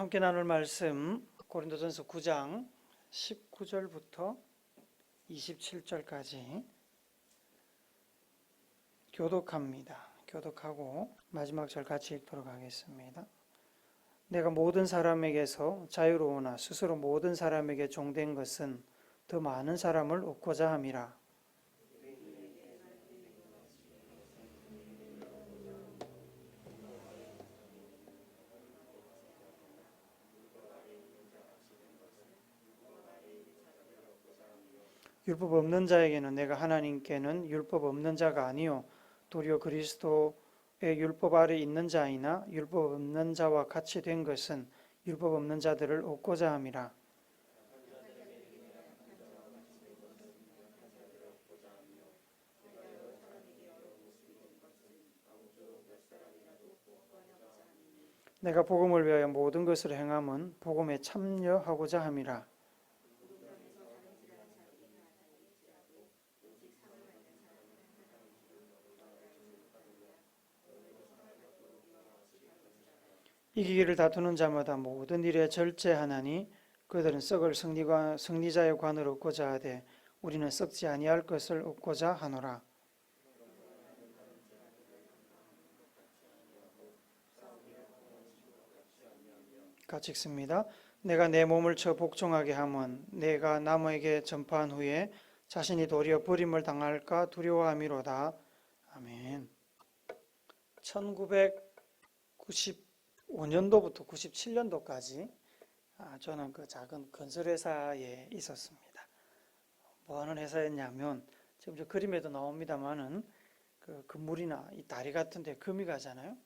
함께 나눌 말씀 고린도전서 9장 19절부터 27절까지 교독합니다. 교독하고 마지막 절 같이 읽도록 하겠습니다. 내가 모든 사람에게서 자유로우나 스스로 모든 사람에게 종된 것은 더 많은 사람을 얻고자 함이라. 율법 없는 자에게는 내가 하나님께는 율법 없는 자가 아니요 도리어 그리스도의 율법 아래 있는 자이나 율법 없는 자와 같이 된 것은 율법 없는 자들을 얻고자 함이라. 내가 복음을 위하여 모든 것을 행함은 복음에 참여하고자 함이라 이기기를 다투는 자마다 모든 일에 절제하나니 그들은 썩을 승리가 승리자의 관을 얻고자 하되 우리는 썩지 아니할 것을 얻고자 하노라. 같이 읽습니다. 내가 내 몸을 쳐 복종하게 함은 내가 남에게 전파한 후에 자신이 도리어 버림을 당할까 두려워함이로다. 아멘. 1995년도부터 97년도까지 아, 저는 그 작은 건설 회사에 있었습니다. 뭐 하는 회사였냐면 지금 저 그림에도 나옵니다만은 그 건물이나 이 다리 같은 데 금이 가잖아요.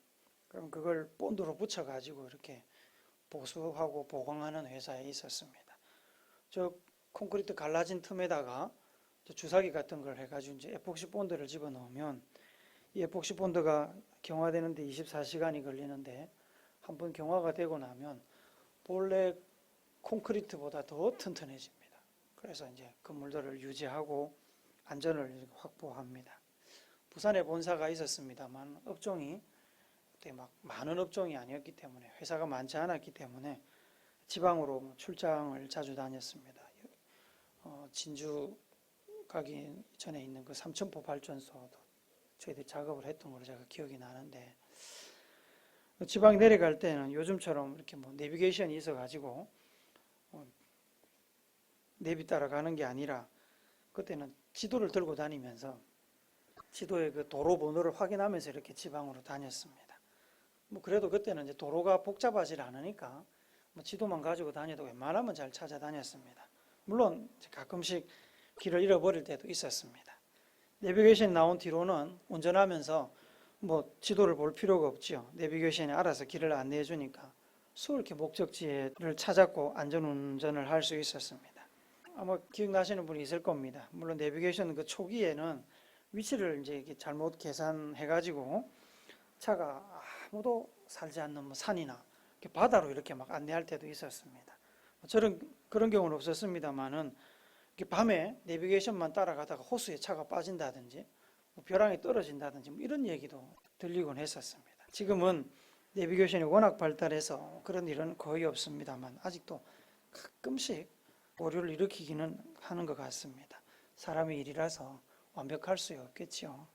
그럼 그걸 본드로 붙여 가지고 이렇게 보수하고 보강하는 회사에 있었습니다. 저 콘크리트 갈라진 틈에다가 저 주사기 같은 걸 해가지고 이제 에폭시 본드를 집어 넣으면 이 에폭시 본드가 경화되는데 24시간이 걸리는데 한 번 경화가 되고 나면 본래 콘크리트보다 더 튼튼해집니다. 그래서 이제 건물들을 유지하고 안전을 확보합니다. 부산에 본사가 있었습니다만 업종이 그때 막 많은 업종이 아니었기 때문에 회사가 많지 않았기 때문에 지방으로 뭐 출장을 자주 다녔습니다. 어, 진주 가기 전에 있는 그 삼천포 발전소도 저희들이 작업을 했던 걸로 제가 기억이 나는데 그 지방 내려갈 때는 요즘처럼 이렇게 뭐 내비게이션이 있어가지고 어, 내비 따라가는 게 아니라 그때는 지도를 들고 다니면서 지도의 그 도로 번호를 확인하면서 이렇게 지방으로 다녔습니다. 뭐 그래도 그때는 이제 도로가 복잡하지 않으니까 뭐 지도만 가지고 다녀도 웬만하면 잘 찾아다녔습니다. 물론 가끔씩 길을 잃어버릴 때도 있었습니다. 내비게이션 나온 뒤로는 운전하면서 뭐 지도를 볼 필요가 없지요. 내비게이션이 알아서 길을 안내해 주니까 수월케 목적지를 찾았고 안전운전을 할 수 있었습니다. 아마 기억나시는 분이 있을 겁니다. 물론 내비게이션 그 초기에는 위치를 이제 이렇게 잘못 계산해 가지고 차가 아무도 살지 않는 뭐 산이나 이렇게 바다로 이렇게 막 안내할 때도 있었습니다. 저런 그런 경우는 없었습니다만은 밤에 내비게이션만 따라가다가 호수에 차가 빠진다든지 뭐 벼랑이 떨어진다든지 뭐 이런 얘기도 들리곤 했었습니다. 지금은 내비게이션이 워낙 발달해서 그런 일은 거의 없습니다만 아직도 가끔씩 오류를 일으키기는 하는 것 같습니다. 사람의 일이라서 완벽할 수 없겠지요.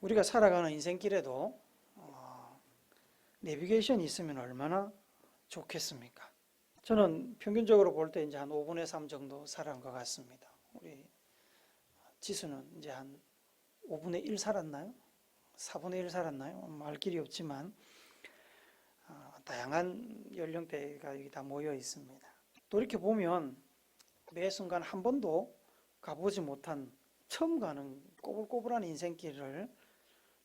우리가 살아가는 인생길에도 어, 내비게이션이 있으면 얼마나 좋겠습니까? 저는 평균적으로 볼 때 이제 한 5분의 3 정도 살아간 것 같습니다. 우리 지수는 이제 한 5분의 1 살았나요? 4분의 1 살았나요? 말 길이 없지만 어, 다양한 연령대가 여기 다 모여 있습니다. 돌이켜 보면 매 순간 한 번도 가보지 못한 처음 가는 꼬불꼬불한 인생길을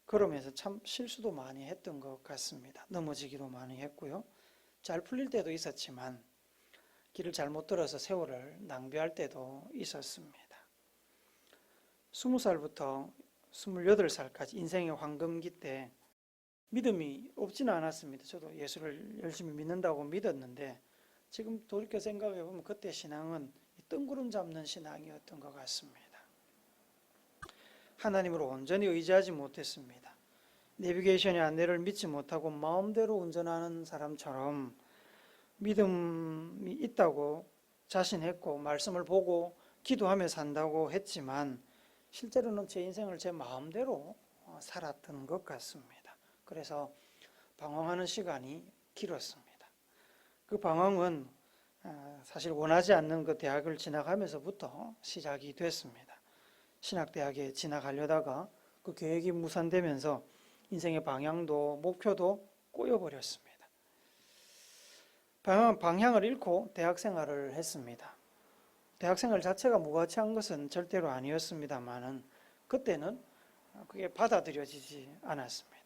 걸으면서 참 실수도 많이 했던 것 같습니다. 넘어지기도 많이 했고요. 잘 풀릴 때도 있었지만 길을 잘못 들어서 세월을 낭비할 때도 있었습니다. 20살부터 28살까지 인생의 황금기 때 믿음이 없지는 않았습니다. 저도 예수를 열심히 믿는다고 믿었는데 지금 돌이켜 생각해 보면 그때 신앙은 뜬구름 잡는 신앙이었던 것 같습니다. 하나님으로 온전히 의지하지 못했습니다. 내비게이션의 안내를 믿지 못하고 마음대로 운전하는 사람처럼 믿음이 있다고 자신했고 말씀을 보고 기도하며 산다고 했지만 실제로는 제 인생을 제 마음대로 어, 살았던 것 같습니다. 그래서 방황하는 시간이 길었습니다. 그 방황은 어, 사실 원하지 않는 그 대학을 진학하면서부터 시작이 됐습니다. 신학대학에 진학하려다가 그 계획이 무산되면서 인생의 방향도 목표도 꼬여버렸습니다. 방향, 방향을 잃고 대학 생활을 했습니다. 대학 생활 자체가 무가치한 것은 절대로 아니었습니다만은 그때는 그게 받아들여지지 않았습니다.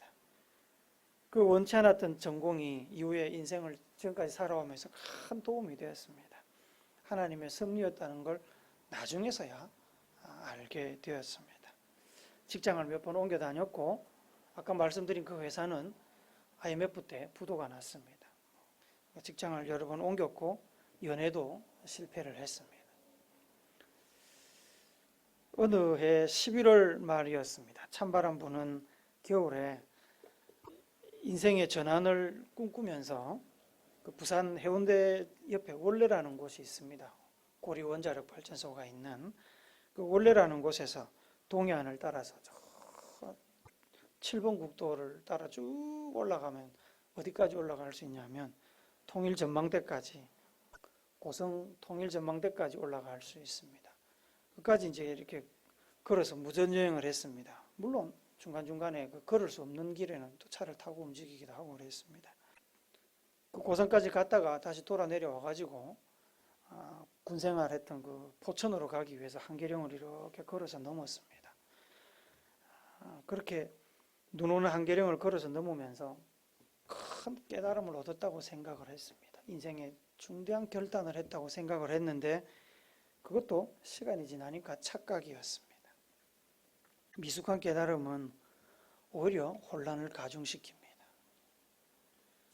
그 원치 않았던 전공이 이후에 인생을 지금까지 살아오면서 큰 도움이 되었습니다. 하나님의 섭리였다는 걸 나중에서야 알게 되었습니다. 직장을 몇 번 옮겨 다녔고 아까 말씀드린 그 회사는 IMF 때 부도가 났습니다. 직장을 여러 번 옮겼고 연애도 실패를 했습니다. 어느 해 11월 말이었습니다. 찬바람 부는 겨울에 인생의 전환을 꿈꾸면서 그 부산 해운대 옆에 원래라는 곳이 있습니다. 고리 원자력 발전소가 있는 그 원래라는 곳에서 동해안을 따라서 저 7번 국도를 따라 쭉 올라가면 어디까지 올라갈 수 있냐면 통일 전망대까지 고성 통일 전망대까지 올라갈 수 있습니다. 끝까지 이제 이렇게 걸어서 무전 여행을 했습니다. 물론 중간 중간에 그 걸을 수 없는 길에는 또 차를 타고 움직이기도 하고 그랬습니다. 그 고성까지 갔다가 다시 돌아 내려와 가지고 아, 군생활했던 그 포천으로 가기 위해서 한계령을 이렇게 걸어서 넘었습니다. 아, 그렇게 눈 오는 한계령을 걸어서 넘으면서 큰 깨달음을 얻었다고 생각을 했습니다. 인생의 중대한 결단을 했다고 생각을 했는데 그것도 시간이 지나니까 착각이었습니다. 미숙한 깨달음은 오히려 혼란을 가중시킵니다.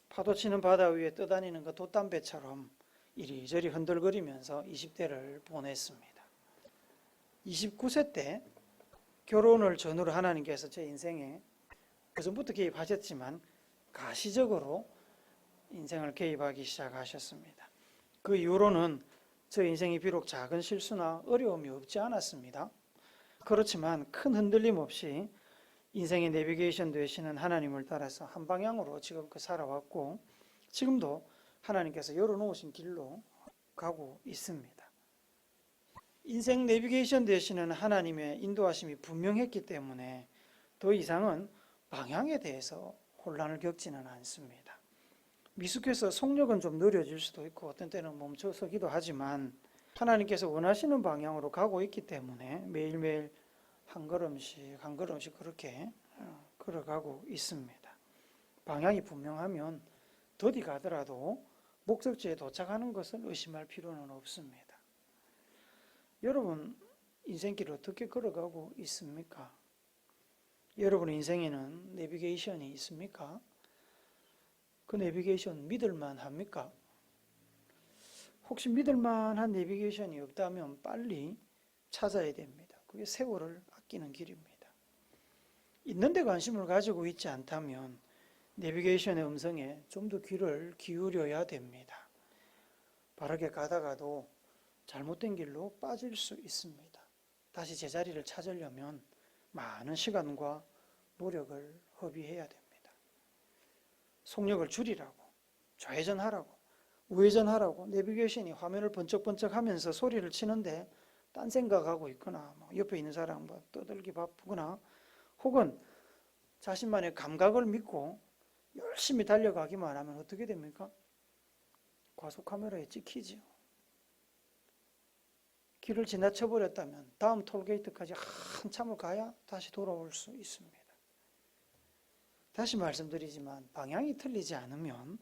파도 치는 바다 위에 떠다니는 그 돛담배처럼 이리저리 흔들거리면서 20대를 보냈습니다. 29세 때 결혼을 전후로 하나님께서 제 인생에 그전부터 개입하셨지만 가시적으로 인생을 개입하기 시작하셨습니다. 그 이후로는 저 인생이 비록 작은 실수나 어려움이 없지 않았습니다. 그렇지만 큰 흔들림 없이 인생의 내비게이션 되시는 하나님을 따라서 한 방향으로 지금껏 살아왔고 지금도 하나님께서 열어놓으신 길로 가고 있습니다. 인생 내비게이션 되시는 하나님의 인도하심이 분명했기 때문에 더 이상은 방향에 대해서 혼란을 겪지는 않습니다. 미숙해서 속력은 좀 느려질 수도 있고 어떤 때는 멈춰서기도 하지만 하나님께서 원하시는 방향으로 가고 있기 때문에 매일매일 한 걸음씩 한 걸음씩 그렇게 어, 걸어가고 있습니다. 방향이 분명하면 더디 가더라도 목적지에 도착하는 것을 의심할 필요는 없습니다. 여러분 인생길 어떻게 걸어가고 있습니까? 여러분 인생에는 내비게이션이 있습니까? 그 내비게이션 믿을만 합니까? 혹시 믿을만한 내비게이션이 없다면 빨리 찾아야 됩니다. 그게 세월을 아끼는 길입니다. 있는데 관심을 가지고 있지 않다면 내비게이션의 음성에 좀 더 귀를 기울여야 됩니다. 바르게 가다가도 잘못된 길로 빠질 수 있습니다. 다시 제자리를 찾으려면 많은 시간과 노력을 허비해야 됩니다. 속력을 줄이라고, 좌회전하라고, 우회전하라고 내비게이션이 화면을 번쩍번쩍 하면서 소리를 치는데 딴 생각하고 있거나 뭐 옆에 있는 사람 뭐 떠들기 바쁘거나 혹은 자신만의 감각을 믿고 열심히 달려가기만 하면 어떻게 됩니까? 과속 카메라에 찍히지요. 길을 지나쳐 버렸다면 다음 톨게이트까지 한참을 가야 다시 돌아올 수 있습니다. 다시 말씀드리지만 방향이 틀리지 않으면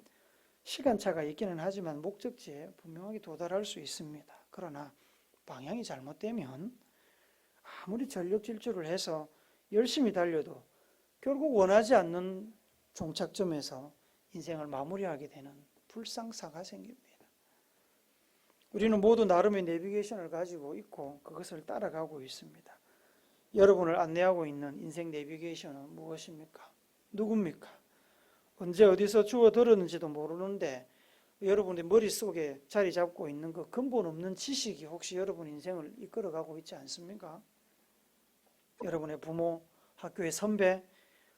시간차가 있기는 하지만 목적지에 분명하게 도달할 수 있습니다. 그러나 방향이 잘못되면 아무리 전력 질주를 해서 열심히 달려도 결국 원하지 않는 종착점에서 인생을 마무리하게 되는 불상사가 생깁니다. 우리는 모두 나름의 내비게이션을 가지고 있고 그것을 따라가고 있습니다. 여러분을 안내하고 있는 인생 내비게이션은 무엇입니까? 누굽니까? 언제 어디서 주워 들었는지도 모르는데 여러분의 머릿속에 자리 잡고 있는 그 근본 없는 지식이 혹시 여러분 인생을 이끌어가고 있지 않습니까? 여러분의 부모, 학교의 선배,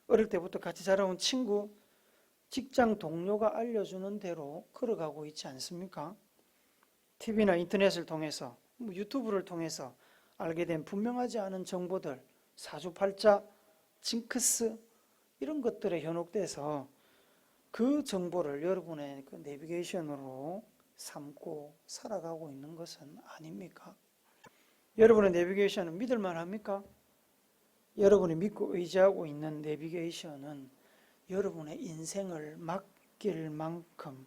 어릴 때부터 같이 자라온 친구, 직장 동료가 알려주는 대로 걸어가고 있지 않습니까? TV나 인터넷을 통해서, 뭐 유튜브를 통해서 알게 된 분명하지 않은 정보들, 사주팔자, 징크스, 이런 것들에 현혹돼서 그 정보를 여러분의 그 내비게이션으로 삼고 살아가고 있는 것은 아닙니까? 여러분의 내비게이션은 믿을만 합니까? 여러분이 믿고 의지하고 있는 내비게이션은 여러분의 인생을 맡길 만큼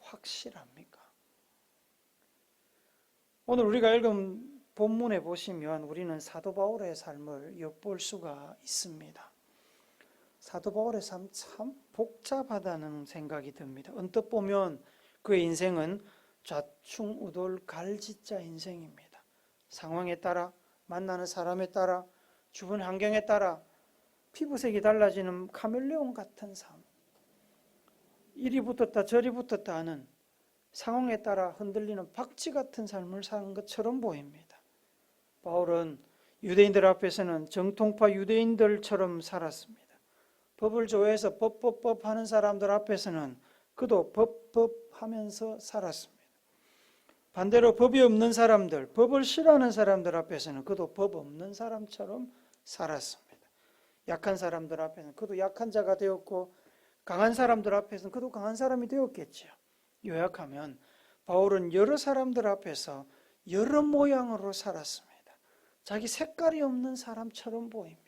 확실합니까? 오늘 우리가 읽은 본문에 보시면 우리는 사도 바울의 삶을 엿볼 수가 있습니다. 사도 바울의 삶 참 복잡하다는 생각이 듭니다. 언뜻 보면 그의 인생은 좌충우돌 갈지자 인생입니다. 상황에 따라 만나는 사람에 따라 주변 환경에 따라 피부색이 달라지는 카멜레온 같은 삶. 이리 붙었다 저리 붙었다 하는 상황에 따라 흔들리는 박쥐 같은 삶을 사는 것처럼 보입니다. 바울은 유대인들 앞에서는 정통파 유대인들처럼 살았습니다. 법을 좋아해서 법법법 하는 사람들 앞에서는 그도 법법 하면서 살았습니다. 반대로 법이 없는 사람들, 법을 싫어하는 사람들 앞에서는 그도 법 없는 사람처럼 살았습니다. 약한 사람들 앞에서는 그도 약한 자가 되었고 강한 사람들 앞에서는 그도 강한 사람이 되었겠죠. 요약하면 바울은 여러 사람들 앞에서 여러 모양으로 살았습니다. 자기 색깔이 없는 사람처럼 보입니다.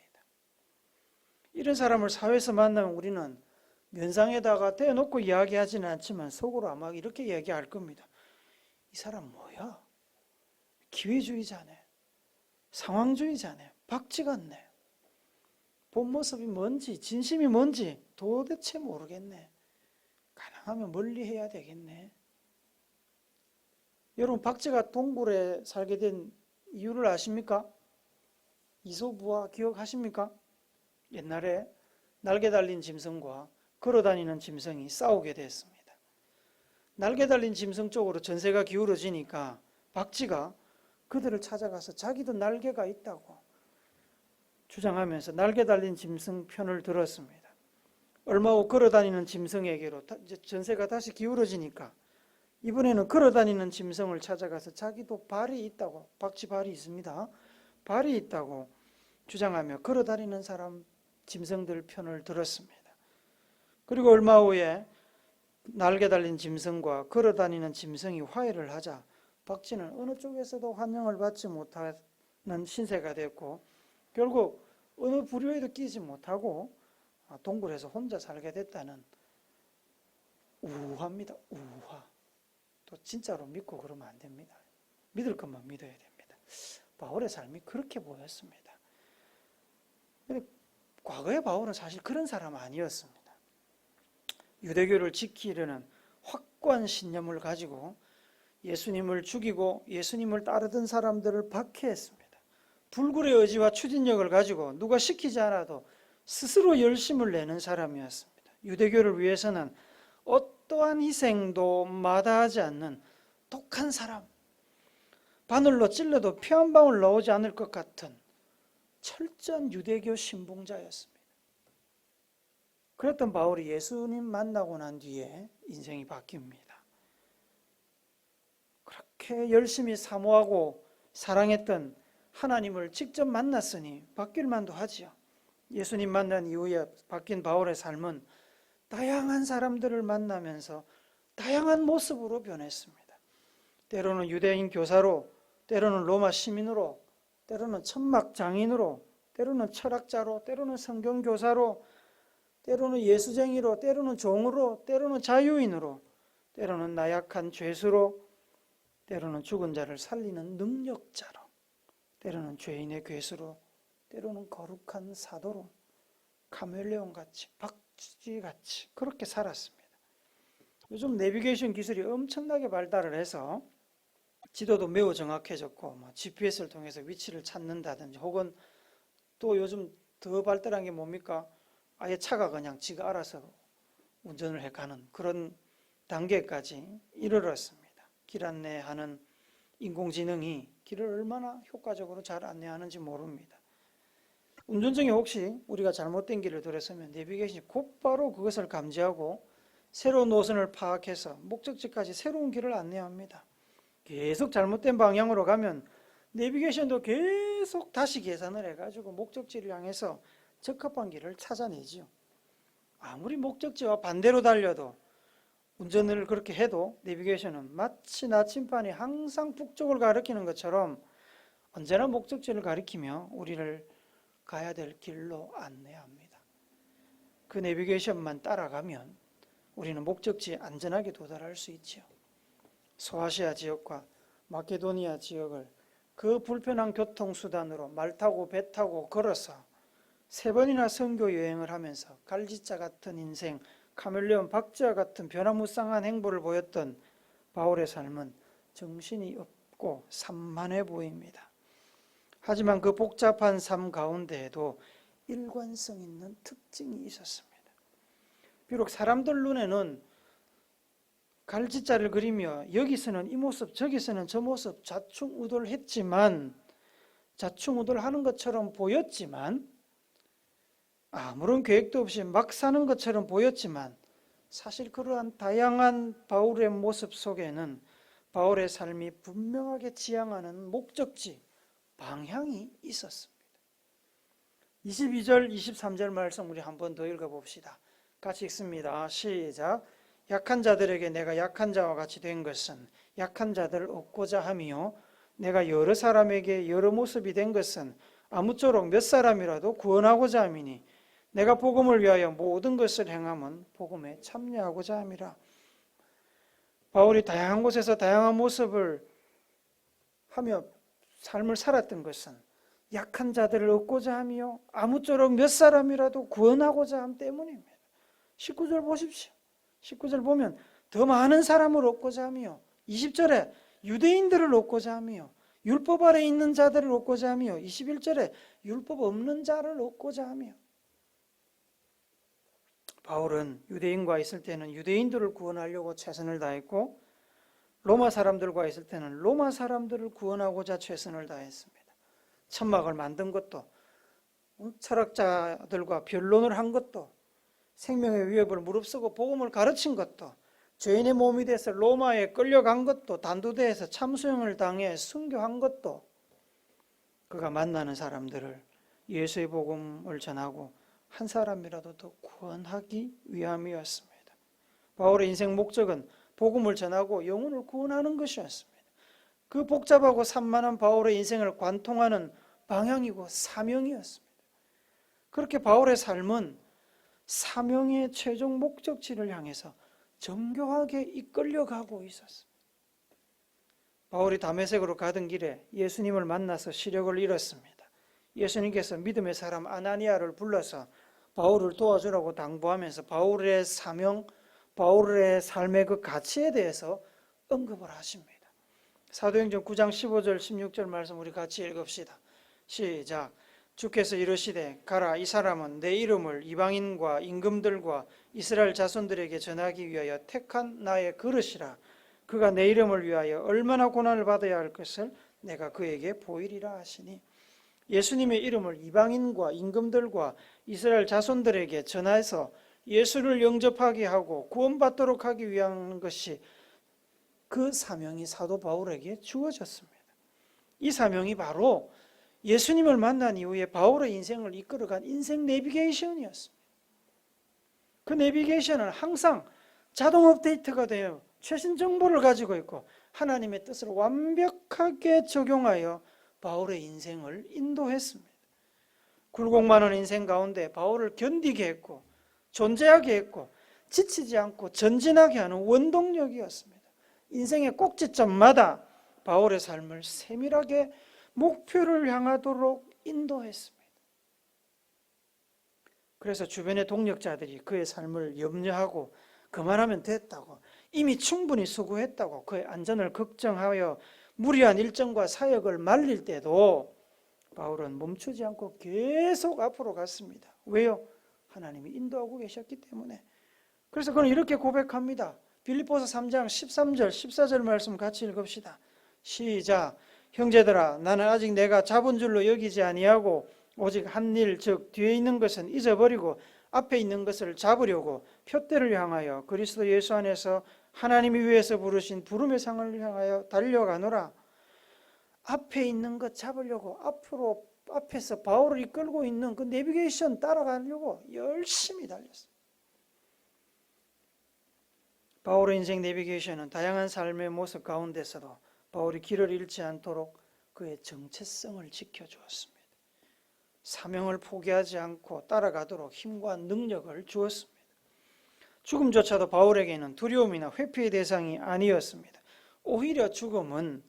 이런 사람을 사회에서 만나면 우리는 면상에다가 대놓고 이야기하지는 않지만 속으로 아마 이렇게 이야기할 겁니다. 이 사람 뭐야? 기회주의자네. 상황주의자네. 박쥐 같네. 본 모습이 뭔지, 진심이 뭔지 도대체 모르겠네. 가능하면 멀리 해야 되겠네. 여러분, 박쥐가 동굴에 살게 된 이유를 아십니까? 이소부화 기억하십니까? 옛날에 날개 달린 짐승과 걸어 다니는 짐승이 싸우게 됐습니다. 날개 달린 짐승 쪽으로 전세가 기울어지니까 박쥐가 그들을 찾아가서 자기도 날개가 있다고 주장하면서 날개 달린 짐승 편을 들었습니다. 얼마 후 걸어 다니는 짐승에게로 전세가 다시 기울어지니까 이번에는 걸어 다니는 짐승을 찾아가서 자기도 발이 있다고 박쥐 발이 있습니다. 발이 있다고 주장하며 걸어 다니는 사람 짐승들 편을 들었습니다. 그리고 얼마 후에 날개 달린 짐승과 걸어 다니는 짐승이 화해를 하자 박쥐는 어느 쪽에서도 환영을 받지 못하는 신세가 됐고 결국 어느 부류에도 끼지 못하고 동굴에서 혼자 살게 됐다는 우화입니다. 우화. 또 진짜로 믿고 그러면 안 됩니다. 믿을 것만 믿어야 됩니다. 바울의 삶이 그렇게 보였습니다. 과거의 바울은 사실 그런 사람 아니었습니다. 유대교를 지키려는 확고한 신념을 가지고 예수님을 죽이고 예수님을 따르던 사람들을 박해했습니다. 불굴의 의지와 추진력을 가지고 누가 시키지 않아도 스스로 열심을 내는 사람이었습니다. 유대교를 위해서는 어떠한 희생도 마다하지 않는 독한 사람, 바늘로 찔러도 피 한 방울 나오지 않을 것 같은 철저한 유대교 신봉자였습니다. 그랬던 바울이 예수님 만나고 난 뒤에 인생이 바뀝니다. 그렇게 열심히 사모하고 사랑했던 하나님을 직접 만났으니 바뀔 만도 하지요. 예수님 만난 이후에 바뀐 바울의 삶은 다양한 사람들을 만나면서 다양한 모습으로 변했습니다. 때로는 유대인 교사로, 때로는 로마 시민으로, 때로는 천막 장인으로, 때로는 철학자로, 때로는 성경 교사로, 때로는 예수쟁이로, 때로는 종으로, 때로는 자유인으로, 때로는 나약한 죄수로, 때로는 죽은 자를 살리는 능력자로, 때로는 죄인의 괴수로, 때로는 거룩한 사도로, 카멜레온 같이, 박쥐 같이 그렇게 살았습니다. 요즘 내비게이션 기술이 엄청나게 발달을 해서 지도도 매우 정확해졌고 뭐 GPS를 통해서 위치를 찾는다든지 혹은 또 요즘 더 발달한 게 뭡니까? 아예 차가 그냥 지가 알아서 운전을 해 가는 그런 단계까지 이르렀습니다. 길 안내하는 인공지능이 길을 얼마나 효과적으로 잘 안내하는지 모릅니다. 운전 중에 혹시 우리가 잘못된 길을 들었으면 내비게이션이 곧바로 그것을 감지하고 새로운 노선을 파악해서 목적지까지 새로운 길을 안내합니다. 계속 잘못된 방향으로 가면 내비게이션도 계속 다시 계산을 해가지고 목적지를 향해서 적합한 길을 찾아내지요. 아무리 목적지와 반대로 달려도 운전을 그렇게 해도 내비게이션은 마치 나침반이 항상 북쪽을 가리키는 것처럼 언제나 목적지를 가리키며 우리를 가야 될 길로 안내합니다. 그 내비게이션만 따라가면 우리는 목적지에 안전하게 도달할 수 있지요. 소아시아 지역과 마케도니아 지역을 그 불편한 교통수단으로 말 타고 배 타고 걸어서 세 번이나 선교 여행을 하면서 갈지자 같은 인생, 카멜레온 박쥐와 같은 변화무쌍한 행보를 보였던 바울의 삶은 정신이 없고 산만해 보입니다. 하지만 그 복잡한 삶 가운데에도 일관성 있는 특징이 있었습니다. 비록 사람들 눈에는 갈지자를 그리며 여기서는 이 모습 저기서는 저 모습 좌충우돌 했지만 좌충우돌 하는 것처럼 보였지만 아무런 계획도 없이 막 사는 것처럼 보였지만 사실 그러한 다양한 바울의 모습 속에는 바울의 삶이 분명하게 지향하는 목적지 방향이 있었습니다. 22절 23절 말씀 우리 한번 더 읽어 봅시다. 같이 읽습니다. 시작. 약한 자들에게 내가 약한 자와 같이 된 것은 약한 자들을 얻고자 함이요 내가 여러 사람에게 여러 모습이 된 것은 아무쪼록 몇 사람이라도 구원하고자 함이니 내가 복음을 위하여 모든 것을 행함은 복음에 참여하고자 함이라. 바울이 다양한 곳에서 다양한 모습을 하며 삶을 살았던 것은 약한 자들을 얻고자 함이요 아무쪼록 몇 사람이라도 구원하고자 함 때문입니다. 19절 보십시오. 19절 보면 더 많은 사람을 얻고자 하며 20절에 유대인들을 얻고자 하며 율법 아래 있는 자들을 얻고자 하며 21절에 율법 없는 자를 얻고자 하며 바울은 유대인과 있을 때는 유대인들을 구원하려고 최선을 다했고 로마 사람들과 있을 때는 로마 사람들을 구원하고자 최선을 다했습니다. 천막을 만든 것도 철학자들과 변론을 한 것도 생명의 위협을 무릅쓰고 복음을 가르친 것도 죄인의 몸이 돼서 로마에 끌려간 것도 단두대에서 참수형을 당해 순교한 것도 그가 만나는 사람들을 예수의 복음을 전하고 한 사람이라도 더 구원하기 위함이었습니다. 바울의 인생 목적은 복음을 전하고 영혼을 구원하는 것이었습니다. 그 복잡하고 산만한 바울의 인생을 관통하는 방향이고 사명이었습니다. 그렇게 바울의 삶은 사명의 최종 목적지를 향해서 정교하게 이끌려가고 있었습니다. 바울이 다메섹으로 가던 길에 예수님을 만나서 시력을 잃었습니다. 예수님께서 믿음의 사람 아나니아를 불러서 바울을 도와주라고 당부하면서 바울의 사명, 바울의 삶의 그 가치에 대해서 언급을 하십니다. 사도행전 9장 15절 16절 말씀 우리 같이 읽읍시다. 시작. 주께서 이르시되 가라 이 사람은 내 이름을 이방인과 임금들과 이스라엘 자손들에게 전하기 위하여 택한 나의 그릇이라 그가 내 이름을 위하여 얼마나 고난을 받아야 할 것을 내가 그에게 보이리라 하시니 예수님의 이름을 이방인과 임금들과 이스라엘 자손들에게 전해서 예수를 영접하게 하고 구원받도록 하기 위한 것이 그 사명이 사도 바울에게 주어졌습니다. 이 사명이 바로 예수님을 만난 이후에 바울의 인생을 이끌어간 인생 내비게이션이었습니다. 그 내비게이션은 항상 자동 업데이트가 되어 최신 정보를 가지고 있고 하나님의 뜻을 완벽하게 적용하여 바울의 인생을 인도했습니다. 굴곡 많은 인생 가운데 바울을 견디게 했고 존재하게 했고 지치지 않고 전진하게 하는 원동력이었습니다. 인생의 꼭지점마다 바울의 삶을 세밀하게 목표를 향하도록 인도했습니다. 그래서 주변의 동력자들이 그의 삶을 염려하고 그만하면 됐다고 이미 충분히 수고했다고 그의 안전을 걱정하여 무리한 일정과 사역을 말릴 때도 바울은 멈추지 않고 계속 앞으로 갔습니다. 왜요? 하나님이 인도하고 계셨기 때문에. 그래서 그는 이렇게 고백합니다. 빌립보서 3장 13절, 14절 말씀 같이 읽읍시다. 시작. 형제들아 나는 아직 내가 잡은 줄로 여기지 아니하고 오직 한 일 즉 뒤에 있는 것은 잊어버리고 앞에 있는 것을 잡으려고 표대를 향하여 그리스도 예수 안에서 하나님이 위에서 부르신 부름의 상을 향하여 달려가노라. 앞에 있는 것 잡으려고 앞으로 앞에서 바울을 이끌고 있는 그 내비게이션 따라가려고 열심히 달렸어요. 바울의 인생 내비게이션은 다양한 삶의 모습 가운데서도 바울이 길을 잃지 않도록 그의 정체성을 지켜주었습니다. 사명을 포기하지 않고 따라가도록 힘과 능력을 주었습니다. 죽음조차도 바울에게는 두려움이나 회피의 대상이 아니었습니다. 오히려 죽음은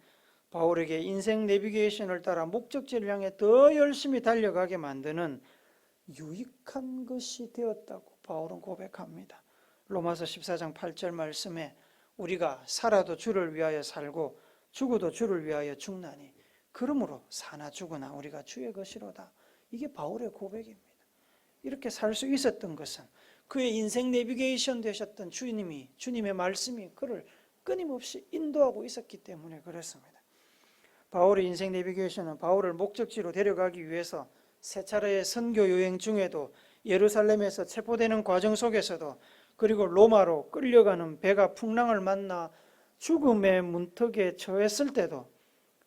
바울에게 인생 내비게이션을 따라 목적지를 향해 더 열심히 달려가게 만드는 유익한 것이 되었다고 바울은 고백합니다. 로마서 14장 8절 말씀에 우리가 살아도 주를 위하여 살고 죽어도 주를 위하여 죽나니 그러므로 사나 죽으나 우리가 주의 것이로다. 이게 바울의 고백입니다. 이렇게 살 수 있었던 것은 그의 인생 내비게이션 되셨던 주님이 주님의 말씀이 그를 끊임없이 인도하고 있었기 때문에 그렇습니다. 바울의 인생 내비게이션은 바울을 목적지로 데려가기 위해서 세 차례의 선교 여행 중에도 예루살렘에서 체포되는 과정 속에서도 그리고 로마로 끌려가는 배가 풍랑을 만나 죽음의 문턱에 처했을 때도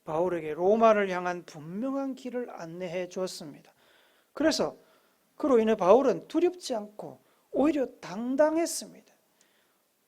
바울에게 로마를 향한 분명한 길을 안내해 주었습니다. 그래서 그로 인해 바울은 두렵지 않고 오히려 당당했습니다.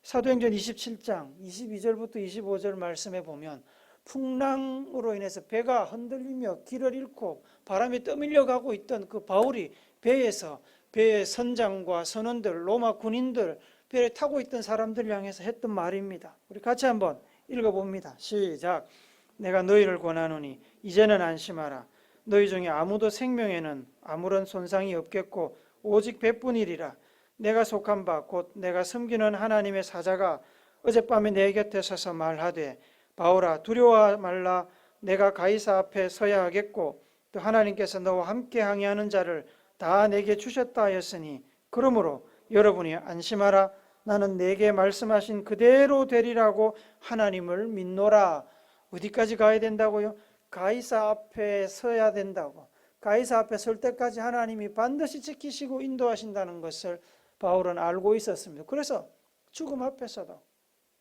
사도행전 27장 22절부터 25절 말씀에 보면 풍랑으로 인해서 배가 흔들리며 길을 잃고 바람에 떠밀려 가고 있던 그 바울이 배에서 배의 선장과 선원들, 로마 군인들, 배를 타고 있던 사람들 향해서 했던 말입니다. 우리 같이 한번 읽어봅니다. 시작. 내가 너희를 권하노니 이제는 안심하라. 너희 중에 아무도 생명에는 아무런 손상이 없겠고 오직 배뿐이리라. 내가 속한 바 곧 내가 섬기는 하나님의 사자가 어젯밤에 내 곁에 서서 말하되 바울아 두려워 말라 내가 가이사 앞에 서야 하겠고 또 하나님께서 너와 함께 항해하는 자를 다 내게 주셨다 하였으니 그러므로 여러분이 안심하라 나는 내게 말씀하신 그대로 되리라고 하나님을 믿노라 어디까지 가야 된다고요? 가이사 앞에 서야 된다고 가이사 앞에 설 때까지 하나님이 반드시 지키시고 인도하신다는 것을 바울은 알고 있었습니다. 그래서 죽음 앞에서도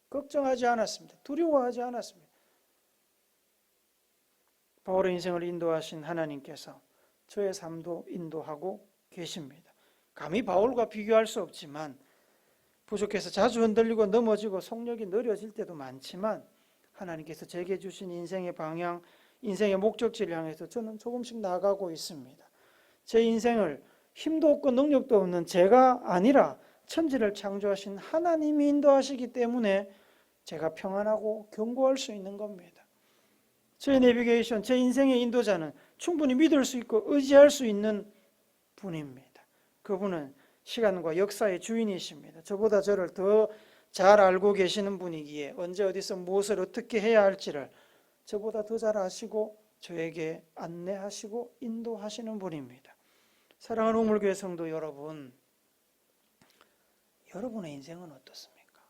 걱정하지 않았습니다. 두려워하지 않았습니다. 바울의 인생을 인도하신 하나님께서 저의 삶도 인도하고 계십니다. 감히 바울과 비교할 수 없지만 부족해서 자주 흔들리고 넘어지고 속력이 느려질 때도 많지만 하나님께서 제게 주신 인생의 방향, 인생의 목적지를 향해서 저는 조금씩 나가고 있습니다. 제 인생을 힘도 없고 능력도 없는 제가 아니라 천지를 창조하신 하나님이 인도하시기 때문에 제가 평안하고 견고할 수 있는 겁니다. 제 내비게이션, 제 인생의 인도자는 충분히 믿을 수 있고 의지할 수 있는 분입니다. 그분은 시간과 역사의 주인이십니다. 저보다 저를 더 잘 알고 계시는 분이기에 언제 어디서 무엇을 어떻게 해야 할지를 저보다 더 잘 아시고 저에게 안내하시고 인도하시는 분입니다. 사랑하는 우물교회 성도 여러분, 여러분의 인생은 어떻습니까?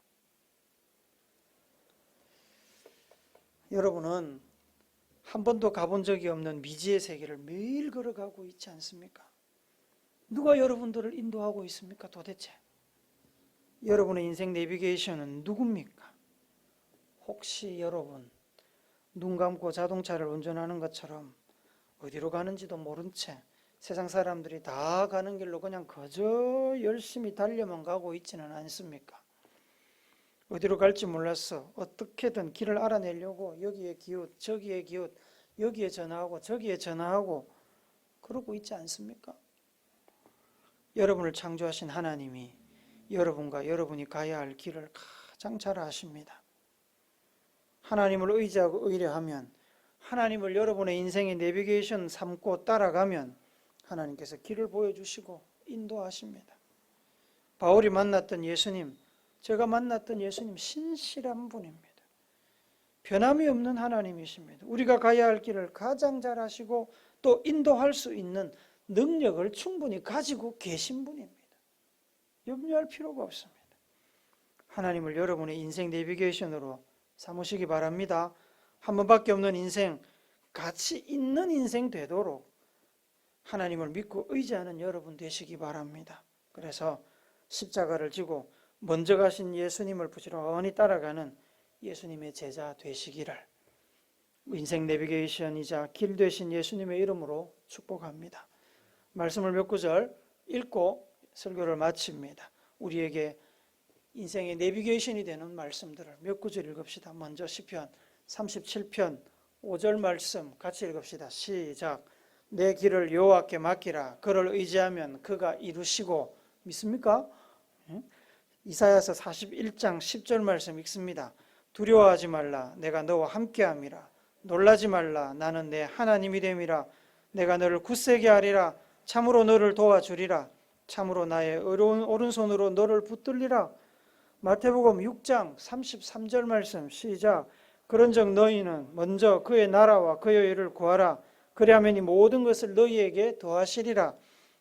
여러분은 한 번도 가본 적이 없는 미지의 세계를 매일 걸어가고 있지 않습니까? 누가 여러분들을 인도하고 있습니까? 도대체 여러분의 인생 내비게이션은 누굽니까? 혹시 여러분 눈 감고 자동차를 운전하는 것처럼 어디로 가는지도 모른 채 세상 사람들이 다 가는 길로 그냥 그저 열심히 달려만 가고 있지는 않습니까? 어디로 갈지 몰라서 어떻게든 길을 알아내려고 여기에 기웃, 저기에 기웃, 여기에 전화하고 저기에 전화하고 그러고 있지 않습니까? 여러분을 창조하신 하나님이 여러분과 여러분이 가야 할 길을 가장 잘 아십니다. 하나님을 의지하고 의뢰하면 하나님을 여러분의 인생의 내비게이션 삼고 따라가면 하나님께서 길을 보여주시고 인도하십니다. 바울이 만났던 예수님, 제가 만났던 예수님 신실한 분입니다. 변함이 없는 하나님이십니다. 우리가 가야 할 길을 가장 잘 아시고 또 인도할 수 있는 능력을 충분히 가지고 계신 분입니다. 염려할 필요가 없습니다. 하나님을 여러분의 인생 내비게이션으로 삼으시기 바랍니다. 한 번밖에 없는 인생, 가치 있는 인생 되도록 하나님을 믿고 의지하는 여러분 되시기 바랍니다. 그래서 십자가를 지고 먼저 가신 예수님을 부지런히 따라가는 예수님의 제자 되시기를 인생 내비게이션이자 길 되신 예수님의 이름으로 축복합니다. 말씀을 몇 구절 읽고 설교를 마칩니다. 우리에게 인생의 내비게이션이 되는 말씀들을 몇 구절 읽읍시다. 먼저 시편 37편 5절 말씀 같이 읽읍시다. 시작. 내 길을 여호와께 맡기라. 그를 의지하면 그가 이루시고 믿습니까? 응? 이사야서 41장 10절 말씀 읽습니다. 두려워하지 말라. 내가 너와 함께함이라. 놀라지 말라. 나는 내 하나님이 됨이라. 내가 너를 굳세게 하리라. 참으로 너를 도와주리라. 참으로 나의 어려운 오른손으로 너를 붙들리라. 마태복음 6장 33절 말씀 시작. 그런즉 너희는 먼저 그의 나라와 그의 일을 구하라. 그리하면 이 모든 것을 너희에게 더하시리라.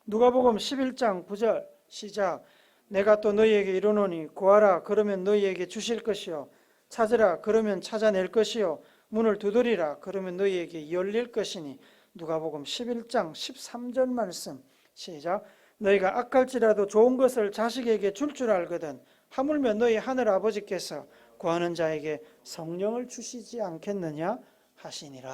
누가복음 11장 9절 시작. 내가 또 너희에게 이르노니 구하라 그러면 너희에게 주실 것이요 찾으라 그러면 찾아낼 것이요 문을 두드리라 그러면 너희에게 열릴 것이니 누가복음 11장 13절 말씀 시작. 너희가 악할지라도 좋은 것을 자식에게 줄줄 알거든 하물며 너희 하늘 아버지께서 구하는 자에게 성령을 주시지 않겠느냐 하시니라.